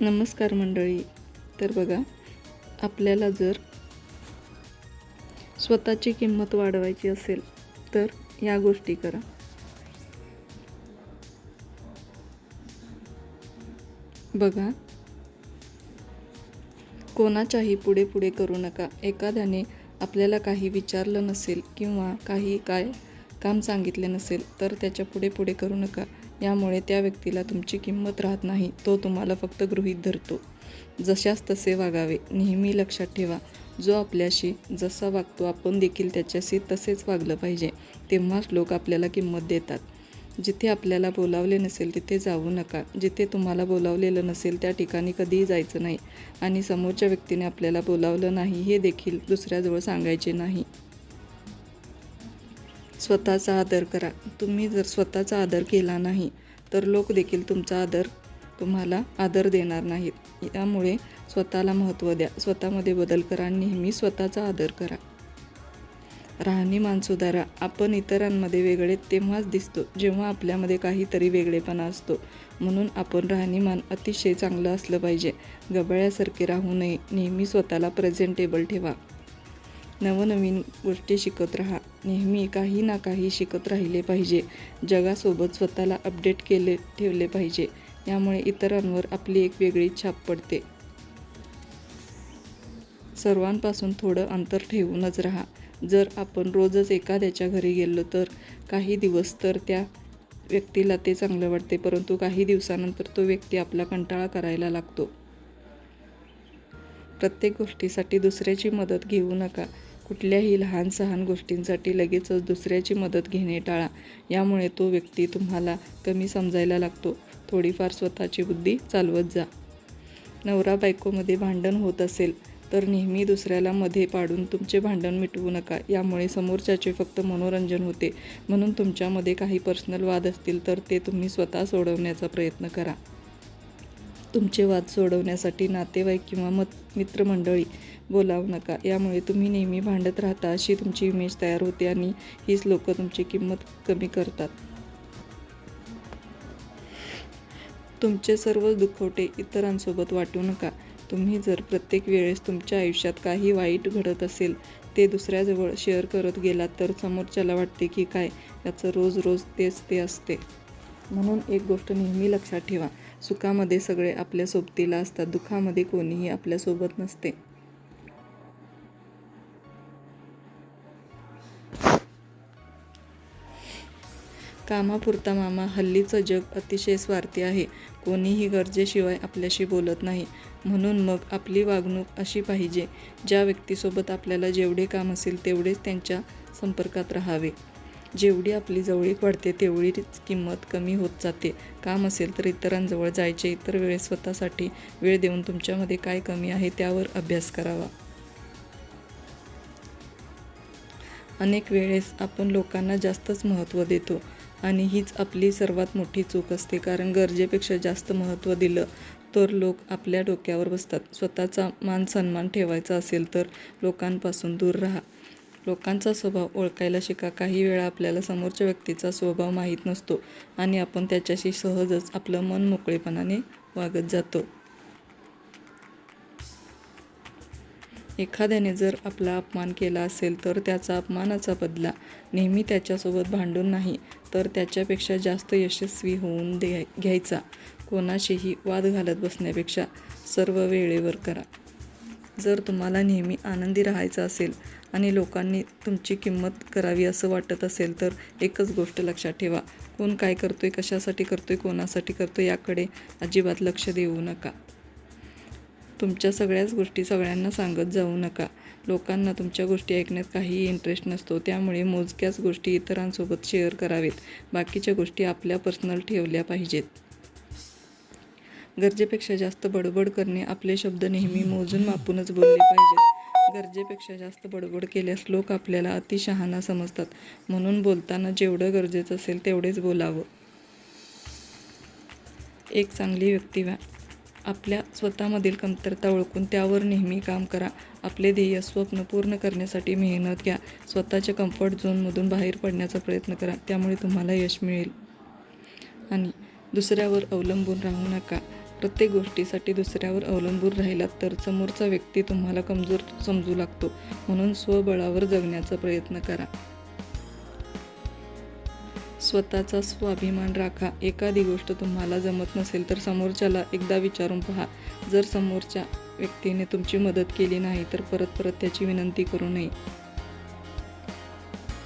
नमस्कार मंडळी. तर बघा आपल्याला जर स्वतःची किंमत वाढवायची असेल तर या गोष्टी करा. बघा कोणाच्याही पुढे पुढे करू नका. एखाद्याने आपल्याला काही विचारलं नसेल किंवा काही काय काम सांगितले नसेल तर त्याच्या पुढे पुढे करू नका. यामुळे त्या व्यक्तीला तुमची किंमत राहत नाही तो तुम्हाला फक्त गृहीत धरतो. जशास तसे वागावे नेहमी लक्षात ठेवा जो आपल्याशी जसा वागतो आपण देखील त्याच्याशी तसेच वागलं पाहिजे तेव्हाच लोक आपल्याला किंमत देतात. जिथे आपल्याला बोलावले नसेल तिथे जाऊ नका. जिथे तुम्हाला बोलावलेलं नसेल त्या ठिकाणी कधीही जायचं नाही. आणि समोरच्या व्यक्तीने आपल्याला बोलावलं नाही हे देखील दुसऱ्याजवळ सांगायचे नाही. स्वतःचा आदर करा. तुम्ही जर स्वतःचा आदर केला नाही तर लोक देखील तुमचा आदर तुम्हाला आदर देणार नाहीत. यामुळे स्वतःला महत्त्व द्या. स्वतःमध्ये बदल करा आणि नेहमी स्वतःचा आदर करा. राहणीमान सुधारा. आपण इतरांमध्ये वेगळे तेव्हाच दिसतो जेव्हा आपल्यामध्ये काहीतरी वेगळेपणा असतो. म्हणून आपण राहणीमान अतिशय चांगलं असलं पाहिजे. गबाळ्यासारखे राहू नये. नेहमी स्वतःला प्रेझेंटेबल ठेवा. नवनवीन गोष्टी शिकत राहा. नेहमी काही ना काही शिकत राहिले पाहिजे. जगासोबत स्वतःला अपडेट केले ठेवले पाहिजे. यामुळे इतरांवर आपली एक वेगळी छाप पडते. सर्वांपासून थोडं अंतर ठेवूनच राहा. जर आपण रोजच एखाद्याच्या घरी गेलो तर काही दिवस तर त्या व्यक्तीला ते चांगलं वाटते परंतु काही दिवसानंतर तो व्यक्ती आपला कंटाळा करायला लागतो. प्रत्येक गोष्टीसाठी दुसऱ्याची मदत घेऊ नका. कुठल्याही लहान सहान गोष्टींसाठी लगेचच दुसऱ्याची मदत घेणे टाळा. यामुळे तो व्यक्ती तुम्हाला कमी समजायला लागतो. थोडीफार स्वतःची बुद्धी चालवत जा. नवरा बायकोमध्ये भांडण होत असेल तर नेहमी दुसऱ्याला मध्ये पाडून तुमचे भांडण मिटवू नका. यामुळे समोरच्याचे फक्त मनोरंजन होते. म्हणून तुमच्यामध्ये काही पर्सनल वाद असतील तर ते तुम्ही स्वतः सोडवण्याचा प्रयत्न करा. तुमचे वाद सोडवण्यासाठी नातेवाईक किंवा मत मित्रमंडळी बोलावू नका. यामुळे तुम्ही नेहमी भांडत राहता अशी तुमची इमेज तयार होते आणि हीच लोक तुमची किंमत कमी करतात. तुमचे सर्व दुखवटे इतरांसोबत वाटू नका. तुम्ही जर प्रत्येक वेळेस तुमच्या आयुष्यात काही वाईट घडत असेल ते दुसऱ्याजवळ शेअर करत गेलात तर समोरच्याला वाटते की काय? याचं रोज रोज तेच ते असते. म्हणून एक गोष्ट नेहमी लक्षात ठेवा. सुखामध्ये सगळे आपल्या सोबतीला असतात. दुःखामध्ये कोणीही आपल्यासोबत नसते. कामापुरता मामा हल्लीचं जग अतिशय स्वार्थी आहे. कोणीही गरजेशिवाय आपल्याशी बोलत नाही. म्हणून मग आपली वागणूक अशी पाहिजे ज्या व्यक्तीसोबत आपल्याला जेवढे काम असेल तेवढेच त्यांच्या संपर्कात राहावे. जेवढी आपली जवळीक वाढते तेवढीच किंमत कमी होत जाते. काम असेल तर इतरांजवळ जायचे इतर वेळेस स्वतःसाठी वेळ देऊन तुमच्यामध्ये काय कमी आहे त्यावर अभ्यास करावा. अनेक वेळेस आपण लोकांना जास्तच महत्त्व देतो आणि हीच आपली सर्वात मोठी चूक असते. कारण गरजेपेक्षा जास्त महत्त्व दिलं तर लोक आपल्या डोक्यावर बसतात. स्वतःचा मान सन्मान ठेवायचा असेल तर लोकांपासून दूर राहा. लोकांचा स्वभाव ओळखायला शिका. काही वेळा आपल्याला समोरच्या व्यक्तीचा स्वभाव माहीत नसतो आणि आपण त्याच्याशी सहजच आपलं मन मोकळेपणाने वागत जातो. एखाद्याने जर आपला अपमान केला असेल तर त्याचा अपमानाचा बदला नेहमी त्याच्यासोबत भांडून नाही तर त्याच्यापेक्षा जास्त यशस्वी होऊन दे घ्यायचा. कोणाशीही वाद घालत बसण्यापेक्षा सर्व वेळेवर करा. जर तुम्हाला नेहमी आनंदी राहायचं असेल आणि लोकांनी तुमची किंमत करावी असं वाटत असेल तर एकच गोष्ट लक्षात ठेवा. कोण काय करतोय कशासाठी करतोय कोणासाठी करतोय याकडे अजिबात लक्ष देऊ नका. तुमच्या सगळ्याच गोष्टी सगळ्यांना सांगत जाऊ नका. लोकांना तुमच्या गोष्टी ऐकण्यात काहीही इंटरेस्ट नसतो त्यामुळे मोजक्याच गोष्टी इतरांसोबत शेअर करावेत. बाकीच्या गोष्टी आपल्या पर्सनल ठेवल्या पाहिजेत. गरजेपेक्षा जास्त बडबड करणे आपले शब्द नेहमी मोजून मापूनच बोलले पाहिजेत गरजेपेक्षा जास्त बडबड केल्यास लोक आपल्याला अतिशहाणा समजतात. म्हणून बोलताना जेवढं गरजेचं असेल तेवढेच बोलावं. एक चांगली व्यक्ती व्हा आपल्या स्वतःमधील कमतरता ओळखून त्यावर नेहमी काम करा. आपले ध्येय स्वप्न पूर्ण करण्यासाठी मेहनत घ्या. स्वतःच्या कम्फर्ट झोनमधून बाहेर पडण्याचा प्रयत्न करा. त्यामुळे तुम्हाला यश मिळेल. आणि दुसऱ्यावर अवलंबून राहू नका. प्रत्येक गोष्टीसाठी दुसऱ्यावर अवलंबून राहिलात तर समोरचा व्यक्ती तुम्हाला कमजोर समजू लागतो. म्हणून स्वबळावर जगण्याचा प्रयत्न करा. स्वतःचा स्वाभिमान राखा. एखादी गोष्ट तुम्हाला जमत नसेल तर समोरच्याला एकदा विचारून पहा. जर समोरच्या व्यक्तीने तुमची मदत केली नाही तर परत परत त्याची विनंती करू नये.